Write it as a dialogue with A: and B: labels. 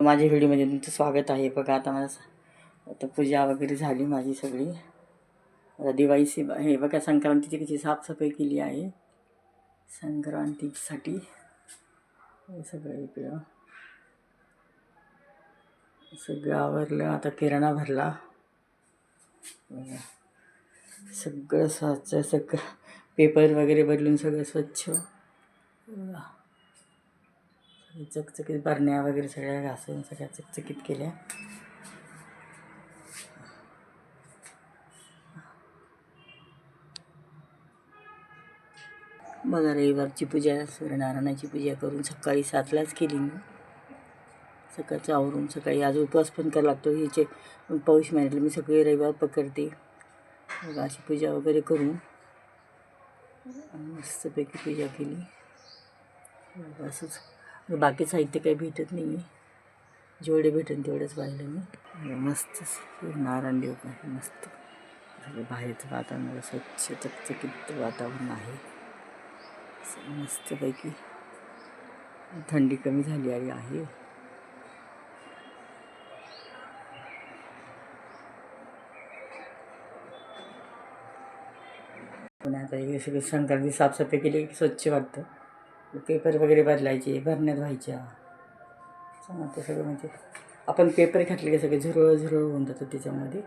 A: माझ्या व्हिडिओमध्ये तुमचं स्वागत आहे. बघा आता मला आता पूजा वगैरे झाली माझी सगळी. आता दिवाळीची हे बघा संक्रांतीची कशी साफसफाई केली आहे. संक्रांतीसाठी सगळं इकडं. सगळं आवरलं आता किराणा भरला. सगळं स्वच्छ सगळं पेपर वगैरे बदलून सगळं स्वच्छ. चकचकीत बरण्या वगैरे सगळ्या घासून सगळ्या चकचकीत केल्या. बघा रविवारची पूजा सूर्यनारायणाची पूजा करून सकाळी सातलाच केली मी. सकाळचं आवरून सकाळी आज उपवास पण करावा लागतो. हिचे पौष महिन्यातले मी सगळे रविवार पकडते. बघा अशी पूजा वगैरे करून मस्तपैकी पूजा केली. असंच बाकी साहित्य काही भेटत नाही आहे जेवढे भेटेल तेवढंच पाहिलं मी. मस्त नारायण देव पण मस्त. बाहेरचं वातावरण स्वच्छ चकचकीत वातावरण आहे. असं मस्तपैकी. थंडी कमी झाली आहे आहे. पण आता हे संक्रांती साफसफाई केली की स्वच्छ वाटतं. पेपर वगैरे बदलायचे भरण्यात व्हायच्या. ते सगळं म्हणजे आपण पेपर घातले की सगळे झुरळ झुरळ होऊन जातं त्याच्यामध्ये.